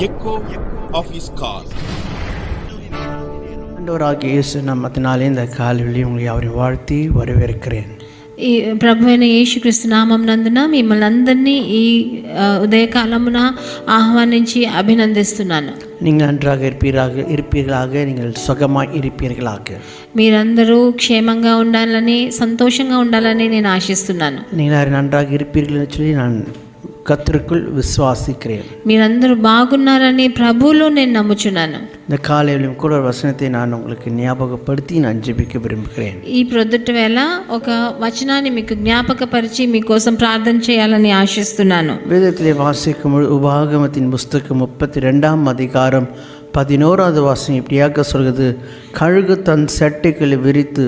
echo of his call. ஆண்டவராகிய இயேசு நாமத்தினாலே இந்த காலையில் உங்களை அவரை வாழ்த்தி வரவேற்கிறேன் ఈ ప్రభు అయిన యేసుక్రీస్తు నామం నందున మిమ్మల్ని అందరినీ ఈ ఆ, ఉదయకాలమున ఆహ్వానించి అభినందిస్తున్నాను நீங்கள் நன்றாக இருப்பீராக இருப்பீர்களாக நீங்கள் சுகமாய் இருப்பீர்களாக మీరందరూ క్షేమంగా ఉండాలని సంతోషంగా ఉండాలని నేను ఆశిస్తున్నాను நீங்கள் யாரும் நன்றாக இருப்பீர்கள் என்று சொல்லி நான் கத்திற்குள் விசுவாசிக்கிறேன் మీరందరూ బాగున్నారని ప్రభువులో నేను నమ్ముచున్నాను இந்த காலையிலும் கூட ஒரு வசனத்தை நான் உங்களுக்கு ஞாபகப்படுத்தி நான் ஜெபிக்க விரும்புகிறேன் ఈ ప్రొద్దుట వేళ ఒక వచనాన్ని మీకు జ్ఞాపకపరిచి మీకోసం ప్రార్థన చేయాలని ఆశిస్తున్నాను வேதத்திலே வாசிக்கும் பொழுது உபாகமத்தின் புஸ்தகம் முப்பத்தி ரெண்டாம் அதிகாரம் பதினோராவது வாசம் இப்படியாக சொல்கிறது கழுகு தன் சட்டைகளை விரித்து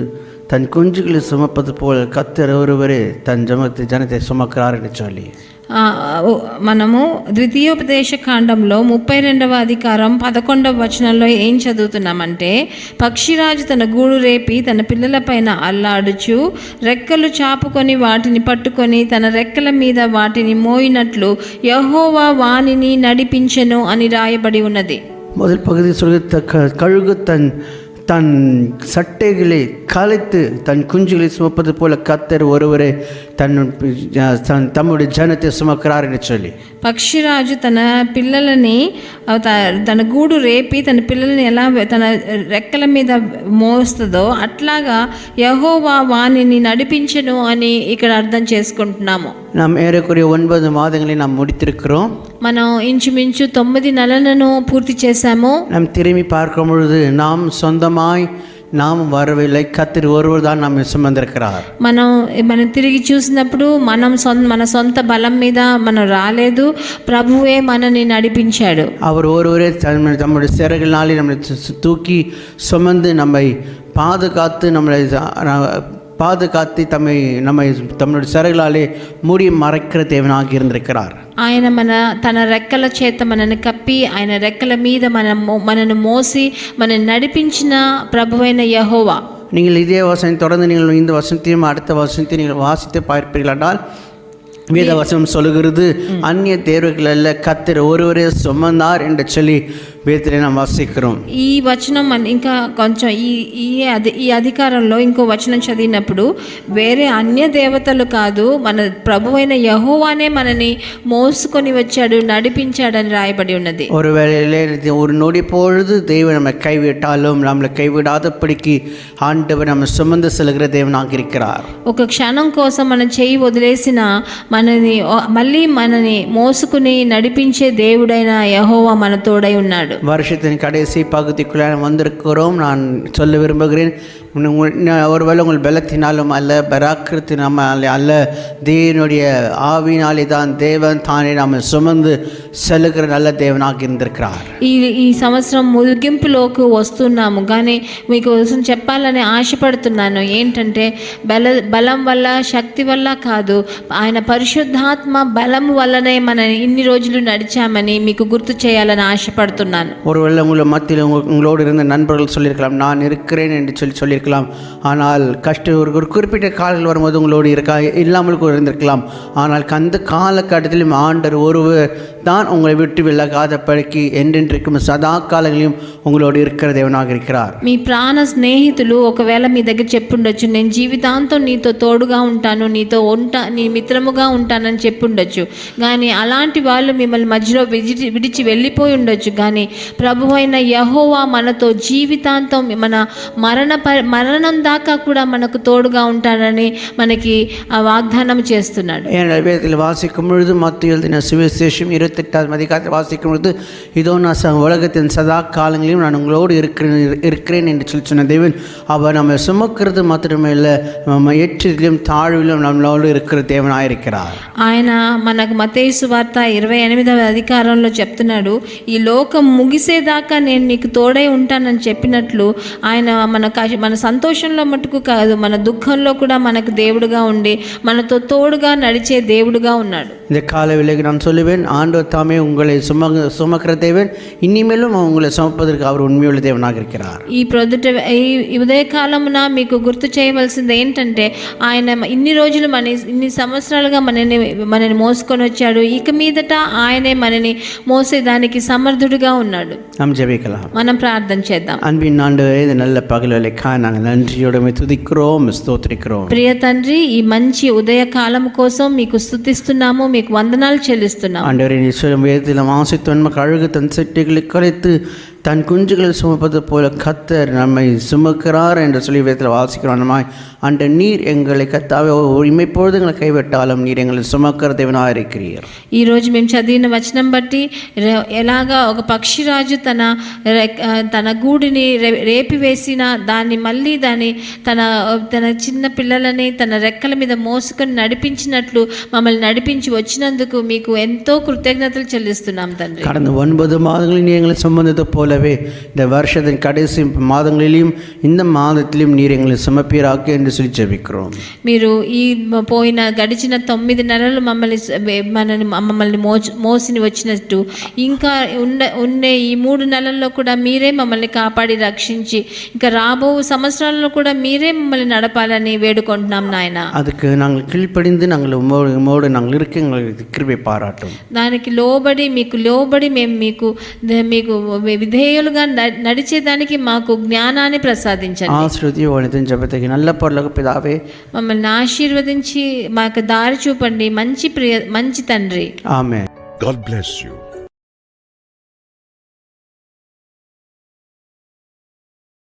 தன் குஞ்சுகளை சுமப்பது போல கத்தர் ஒருவரே தன் ஜமத்தை ஜனத்தை சுமக்கிறார் என்று சொல்லி ఆ, ఓ- మనము ద్వితీయోపదేశ కాండంలో ముప్పై రెండవ అధికారం పదకొండవ వచనంలో ఏం చదువుతున్నామంటే పక్షిరాజు తన గూడు రేపి తన పిల్లలపైన అల్లాడుచు రెక్కలు చాపుకొని వాటిని పట్టుకొని తన రెక్కల మీద వాటిని మోయినట్లు యహోవా వానిని నడిపించెను అని రాయబడి ఉన్నది முதல் பகுதி சொல்கிறது த- க- கழுகு தன் சட்டைகளை கலைத்து தன் குஞ்சுகளை சுமப்பது போல கத்தர் ஒருவரை தன் தன் தம்முடைய ஜனத்தை சுமக்கிறார் என்று சொல்லி పక్షిరాజు తన పిల్లలని ఆ, త- తన గూడు రేపి తన పిల్లల్ని ఎలా వె- తన రెక్కల మీద మోస్తుందో అట్లాగా యహోవా వాణిని నడిపించను అని ఇక్కడ అర్థం చేసుకుంటున్నాము நாம் ஏறக்குறைய ஒன்பது மாதங்களை நாம் முடித்திருக்கிறோம் మనం ఇంచుమించు తొమ్మిది నెలలను పూర్తి చేశాము நாம் திரும்பி பார்க்கும் பொழுது நாம் சொந்தமாய் நாம் வரவில்லை கத்தர் ஒருவர் தான் நம்மை சுமந்திருக்கிறார் మనం మనం తిరిగి చూసినప్పుడు మనం సొంత మన సొంత బలం మీద మనం రాలేదు ప్రభువే మనని నడిపించాడు அவர் ஒருவரே தம் தம்முடைய சிறகுனாலே நம்மளை சு- சு- தூக்கி சுமந்து நம்மை பாதுகாத்து நம்மளை அஹ், பாதுகாத்து தம்மை நம்மை தம்முடைய சிறகுகளாலே மூடி மறைக்கிற தேவனாக இருந்திருக்கிறார் ఆయన మన తన రెక్కల చేత మనని కప్పి ఆయన రెక్కల మీద మన మనను మోసి మనని నడిపించిన ప్రభువైన యహోవా நீங்கள் இதே வசனம் தொடர்ந்து நீங்கள் இந்த வசனத்தையும் அடுத்த வசனத்தையும் நீங்கள் வாசித்து பார்ப்பீர்கள் என்றால் வேத வசனம் சொல்லுகிறது அந்நிய தேர்வுகள் அல்ல கத்தர் ஒருவரே சுமந்தார் என்று சொல்லி வேதத்திலே நாம் வாசிக்கிறோம் ఈ వచనం మన- ఇంకా కొంచెం ఈ ఈ అధి ఈ అధికారంలో ఇంకో వచనం చదివినప్పుడు వేరే అన్య దేవతలు కాదు మన ప్రభువైన యహోవానే మనని మోసుకొని వచ్చాడు నడిపించాడని రాయబడి ఉన్నది ஒரு வேளையிலே இது ஒரு நொடி பொழுது தெய்வம் நம்மை கைவிட்டாலும் நம்மளை கைவிடாதபடிக்கு ஆண்டவர் நம்ம சுமந்து செல்கிற தேவனாக இருக்கிறார் ఒక క్షణం కోసం మనం చేయి వదిలేసిన మనని ఓ- మళ్ళీ మనని మోసుకుని నడిపించే దేవుడైన యహోవా మన తోడై ఉన్నాడు வருஷத்தின் கடைசி பகுதிக்குள்ள வந்திருக்கிறோம். நான் சொல்ல விரும்புகிறேன் உங்கள் ந- ஒருவேளை உங்கள் பலத்தினாலும் அல்ல பராக்கிரத்தினால அல்ல தேவனுடைய ஆவினாலே தான் தேவன் தானே நாம் சுமந்து செல்லுகிற நல்ல தேவனாக இருந்திருக்கிறார் ఈ ఈ సంవత్సరం ముగింపులోకి వస్తున్నాము కానీ మీకు కోసం చెప్పాలని ఆశపడుతున్నాను ఏంటంటే బల బలం వల్ల శక్తి వల్ల కాదు ఆయన పరిశుద్ధాత్మ బలం వల్లనే మన ఇన్ని రోజులు నడిచామని మీకు గుర్తు చేయాలని ఆశపడుతున్నాను ஒருவேளை உங்களை மத்தியில் உங்க- உங்களோடு இருந்த நண்பர்கள் சொல்லியிருக்கலாம் நான் இருக்கிறேன் என்று சொல்லி சொல்லியிருக்கலாம் ஆனால் கஷ்ட ஒரு ஒரு குறிப்பிட்ட காலங்கள் வரும்போது உங்களோடு இருக்கா இல்லாமல் கூட இருந்திருக்கலாம். ஆனால் அந்த காலகட்டத்திலும் ஆண்டர் ஒருவர் தான் உங்களை விட்டு விலகாத பழக்கி என்றென்றைக்கும் சதா காலங்களிலும் உங்களோடு இருக்கிற தேவனாக இருக்கிறார் మీ ప్రాణ స్నేహితులు ఒకవేళ మీ దగ్గర చెప్పుండొచ్చు నేను జీవితాంతం నీతో తోడుగా ఉంటాను నీతో ఉంటా నీ మిత్రముగా ఉంటానని చెప్పుండొచ్చు కానీ అలాంటి వాళ్ళు మిమ్మల్ని మధ్యలో విడిచి విడిచి వెళ్ళిపోయి ఉండొచ్చు కానీ ప్రభు అయిన యహోవా మనతో జీవితాంతం మన మరణ ప- మరణం దాకా కూడా మనకు తోడుగా ఉంటానని మనకి ఆ వాగ్దానం చేస్తున్నాడు ஏனென்றால் வேதத்தில் வாசிக்கும் பொழுது மத்திய எழுதின சுவிசேஷம் இருபத்தெட்டாவது அதிகாரத்தில் வாசிக்கும் பொழுது இதோ நான் ச- உலகத்தின் சதா காலங்களிலும் நான் உங்களோடு இருக்கிறேன் இருக்கிறேன் என்று சொல்லி சொன்ன தேவன் அவர் நம்ம சுமக்கிறது மாத்திரமே இல்லை நம்ம ஏற்றிலும் தாழ்விலும் நம்மளோடு இருக்கிற தேவனாக இருக்கிறார் ఆయన మనకు మతేసు వార్త ఇరవై ఎనిమిదవ అధికారంలో చెప్తున్నాడు ఈ లోకం ముగిసేదాకా నేను నీకు తోడై ఉంటానని చెప్పినట్లు ఆయన మన కష్- మన సంతోషంలో మటుకు కాదు మన దుఃఖంలో కూడా మనకు దేవుడుగా ఉండి మనతో తోడుగా నడిచే దేవుడుగా ఉన్నాడు இந்த கால வேளைக்கு நான் சொல்லுவேன் ஆண்டவர் தாமே உங்களை சுமக சுமக்கிற தேவன் இனிமேலும் உங்களை சுமப்பதற்கு அவர் உண்மையுள்ள தேவனாக இருக்கிறார் ఈ ప్రొద్దుట ఈ ఉదయకాలమున మీకు గుర్తు చేయవలసింది ఏంటంటే ఆయన ఇన్ని రోజులు మన ఇన్ని సంవత్సరాలుగా మనని మనని మోసుకొని వచ్చాడు ఇక మీదట ఆయనే మనని మోసేదానికి సమర్థుడిగా ఉన్నాడు நாம் ஜெபிக்கலாம் మనం ప్రార్థన చేద్దాం அன்பின் ஆண்டவரே இந்த நல்ல பகல் வேலைக்காக நாங்கள் நன்றியோடு துதிக்கிறோம் ஸ்தோத்திரிக்கிறோம் ప్రియ తండ్రి ఈ మంచి ఉదయ కాలం కోసం మీకు స్థుతిస్తున్నాము మీకు వందనాలు చెల్లిస్తున్నాము ஆண்டவரே நீ சொல்லும் வேதத்தில் வாசித்தவன் அழுகு தன் செட்டிகளை கலைத்து தன் குஞ்சுகளை சுமப்பது போல கத்தர் நம்மை சுமக்கிறார் என்று சொல்லி வேதத்தில் வாசிக்கிறோம் நம்மாய் அண்ட நீர் எங்களை கத்தாவே இமைப்பொழுது எங்களை கைவிட்டாலும் நீர் எங்களை சுமக்கிற தேவனாக இருக்கிறீர் ఈ రోజు మేము చదివిన వచనం బట్టి ర- ఎలాగా ఒక పక్షిరాజు తన రెక్- ఆ, తన గూడిని రే- రేపివేసిన దాన్ని మళ్ళీ దాన్ని తన తన చిన్న పిల్లలని తన రెక్కల మీద మోసుకొని నడిపించినట్లు మమ్మల్ని నడిపించి వచ్చినందుకు మీకు ఎంతో కృతజ్ఞతలు చెల్లిస్తున్నాం తండ్రి கடந்த ஒன்பது மாதங்களில் நீர் எங்களை சுமந்தது போலவே இந்த வருஷத்தின் கடைசி மாதங்களிலும் இந்த மாதத்திலும் நீர் எங்களை சுமப்பீராக்கு என்று சொல்லி ஜெபிக்கிறோம் మీరు ఈ మ- పోయిన గడిచిన తొమ్మిది నెలలు మమ్మల్ని స- వే- మనని మమ్మల్ని మోచ మోసిని వచ్చినట్టు ఇంకా ఉన్న ఉండే ఈ మూడు నెలల్లో కూడా మీరే మమ్మల్ని కాపాడి రక్షించి ఇంకా రాబో సంవత్సరాల్లో కూడా మీరే మమ్మల్ని నడపాలని వేడుకుంటున్నాం నాయన அதுக்கு நாங்கள் கீழ்ப்படிந்து நாங்கள் உம்மோடு உம்மோடு நாங்கள் இருக்க எங்களுக்கு கிருபை பாராட்டும் దానికి లోబడి మీకు లోబడి మేము మీకు ద- మీకు విధేయులుగా నడిచేదానికి మాకు జ్ఞానాన్ని ప్రసాదించండి. ఆశ్రుతి వనితని జపతకి నల్ల పొరలకు పిదావే మమ్మల్ని ఆశీర్వదించి మాకు దారి చూపండి మంచి ప్రియ మంచి తండ్రి. ఆమె గాడ్ బ్లెస్ యు